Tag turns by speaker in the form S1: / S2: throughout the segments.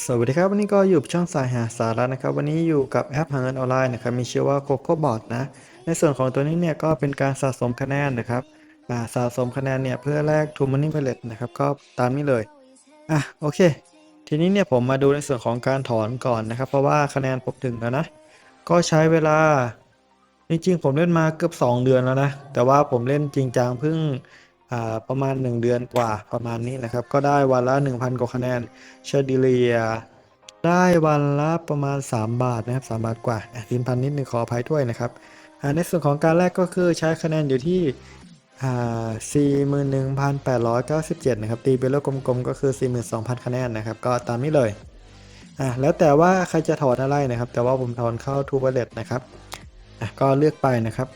S1: สวัสดีครับ วันนี้ก็อยู่ช่องสายหาสาระนะครับ วันนี้อยู่กับแอปหาเงินออนไลน์นะครับมีชื่อว่า CocoBot นะ ในส่วนของตัวนี้เนี่ยก็เป็นการสะสมคะแนนนะครับสะสมคะแนนเนี่ยเพื่อแลก True Money Wallet นะครับก็ตามนี้เลยอะโอเค ทีนี้เนี่ยผมมาดูในส่วนของการถอนก่อนนะครับ เพราะว่าคะแนนผมถึงแล้วนะ ก็ใช้เวลา จริงๆ ผมเล่นมาเกือบ 2 เดือนแล้วนะ แต่ว่าผมเล่นจริงจังเพิ่ง ประมาณ 1 เดือนกว่าประมาณนี้นะครับ ก็ได้วันละ 1,000 กว่าคะแนนเฉลี่ยได้วันละประมาณ 3 บาทนะครับ3บาทกว่าดินพันนิดนึงขออภัยด้วยนะครับในส่วนของการแรกก็คือใช้คะแนนอยู่ที่อ่า41,897 นะครับ ตีเป็นเลขกลมๆ ก็คือ 42,000 คะแนนนะครับ ก็ตามนี้เลยอ่าแล้วแต่ว่าใครจะถอนอะไรนะครับ แต่ว่าผมถอนเข้า True Wallet นะครับอะก็เลือกไปนะครับ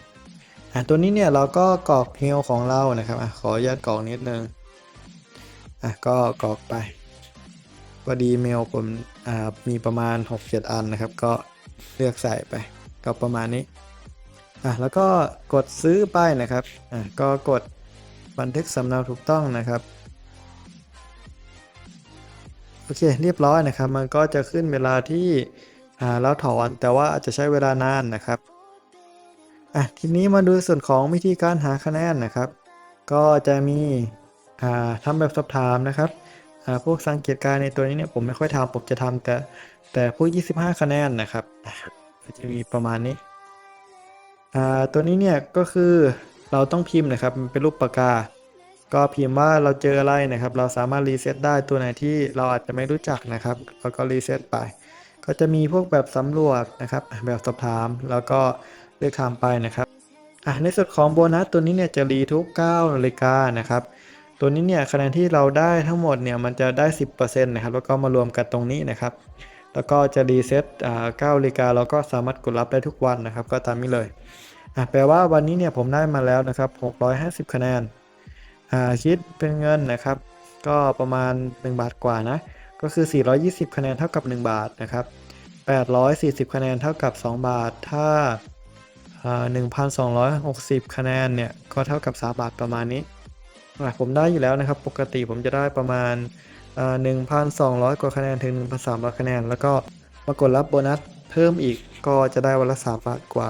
S1: อะตัวนี้เนี่ยเราก็กรอกเฮลของเรานะครับอะขออนุญาตกรอกนิดนึงอะก็กรอกไปพอดีเมลผมอ่ามีประมาณ 6-7 อันนะครับ ก็เลือกใส่ไป ก็ประมาณนี้อะแล้วก็กดซื้อไปนะครับอะก็กดบันทึกสำเนาถูกต้องนะครับโอเคเรียบร้อยนะครับ มันก็จะขึ้นเวลาที่อ่าเราถอนแต่ว่าอาจจะใช้เวลานานนะครับ อะทีนี้มาดูส่วนของวิธีการหาคะแนนนะครับ ก็จะมีอ่าทำแบบสอบถามนะครับอ่าพวกสังเกตการณ์ในตัวนี้เนี่ยผมไม่ค่อยทำผมจะทำแต่แต่พวก 25 คะแนนนะครับจะมีประมาณนี้อ่าตัวนี้เนี่ยก็คือเราต้องพิมพ์นะครับเป็นรูปปากกา ก็พิมพ์ว่าเราเจออะไรนะครับ เราสามารถรีเซ็ตได้ตัวไหนที่เราอาจจะไม่รู้จักนะครับเราก็รีเซ็ตไป ก็จะมีพวกแบบสำรวจนะครับ แบบสอบถามแล้วก็ เลือกทำไปนะครับอะในส่วนของโบนัสตัวนี้เนี่ยจะรีทุก9นาฬิกานะครับ ตัวนี้เนี่ยคะแนนที่เราได้ทั้งหมดเนี่ยมันจะได้ 10%นะครับแล้วก็มารวมกันตรงนี้นะครับ แล้วก็จะรีเซ็ตอ่า9นาฬิกาเราก็สามารถกดรับได้ทุกวันนะครับ ก็ตามนี้เลยอะแปลว่าวันนี้เนี่ยผมได้มาแล้วนะครับ 650 คะแนนอ่าคิดเป็นเงินนะครับ ก็ประมาณ 1 บาทกว่านะ ก็คือ 420 คะแนนเท่ากับ 1 บาทนะครับ840 คะแนนเท่ากับ 2 บาท ถ้า 1,260 คะแนนเนี่ย ก็เท่ากับ 3 บาทประมาณนี้ ผมได้อยู่แล้วนะครับ ปกติผมจะได้ประมาณ 1,200 กว่าคะแนนถึง 1,300 คะแนน แล้วก็มากดรับโบนัสเพิ่มอีกก็จะได้วันละ 3 บาทกว่า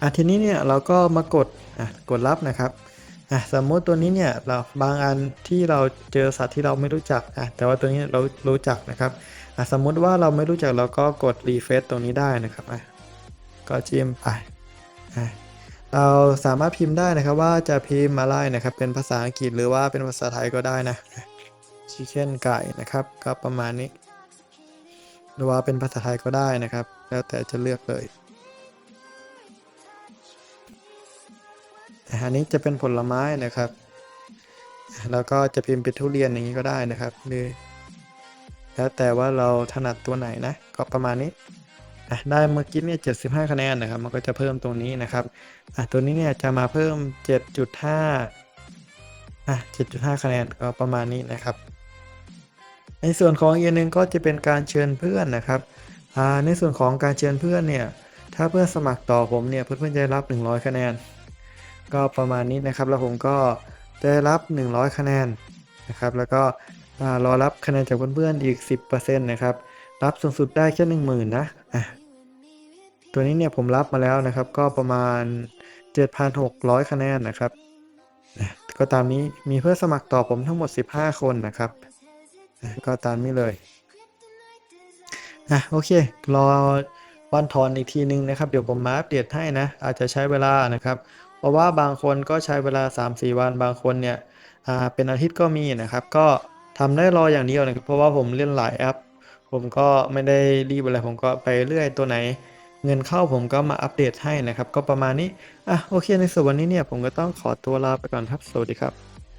S1: อะทีนี้เนี่ยเราก็มากดอะกดรับนะครับอะสมมติตัวนี้เนี่ยเราบางอันที่เราเจอสัตว์ที่เราไม่รู้จักอะแต่ว่าตัวนี้เรารู้จักนะครับอะสมมติว่าเราไม่รู้จักเราก็กดรีเฟซตรงนี้ได้นะครับอะ ก็จิ้มไปเราสามารถพิมพ์ได้นะครับว่าจะพิมพ์อะไรนะครับ เป็นภาษาอังกฤษหรือว่าเป็นภาษาไทยก็ได้นะชิคเก้นไก่นะครับ ก็ประมาณนี้ หรือว่าเป็นภาษาไทยก็ได้นะครับ แล้วแต่จะเลือกเลยอันนี้จะเป็นผลไม้นะครับ แล้วก็จะพิมพ์เป็นทุเรียนอย่างนี้ก็ได้นะครับหรือแล้วแต่ว่าเราถนัดตัวไหนนะ ก็ประมาณนี้ อะได้เมื่อกี้เนี่ย75 คะแนนนะครับ มันก็จะเพิ่มตรงนี้นะครับอะตัวนี้เนี่ยจะมาเพิ่ม 7.5อะ7.5 คะแนนก็ประมาณนี้นะครับ ในส่วนของอีกนึงก็จะเป็นการเชิญเพื่อนนะครับอ่าในส่วนของการเชิญเพื่อนเนี่ย ถ้าเพื่อนสมัครต่อผมเนี่ย เพื่อนๆจะได้รับ 100 คะแนน ก็ประมาณนี้นะครับ แล้วผมก็ได้รับ 100 คะแนนนะครับ แล้วก็รอรับคะแนนจากเพื่อนๆอีก 10%นะครับ รับสูงสุดได้แค่ 10,000นะอะ ตัวนี้เนี่ยผมรับมาแล้วนะครับ ก็ประมาณ 7,600 คะแนนนะครับ ก็ตามนี้มีเพื่อนสมัครต่อผมทั้งหมด 15 คนนะครับ ก็ตามนี้เลยอะโอเค รอวันถอนอีกทีนึงนะครับ เดี๋ยวผมมาอัปเดตให้นะ อาจจะใช้เวลานะครับ เพราะว่าบางคนก็ใช้เวลา 3-4 วันบางคนเนี่ยเป็นอาทิตย์ก็มีนะครับ ก็ทำได้รออย่างเดียวนะครับ เพราะว่าผมเล่นหลายแอป ผมก็ไม่ได้รีบอะไรผมก็ไปเรื่อยตัวไหน เงินเข้าผมก็มาอัปเดตให้นะครับ ก็ประมาณนี้ อะโอเคในส่วนวันนี้เนี่ยผมก็ต้องขอตัวลาไปก่อนครับ สวัสดีครับ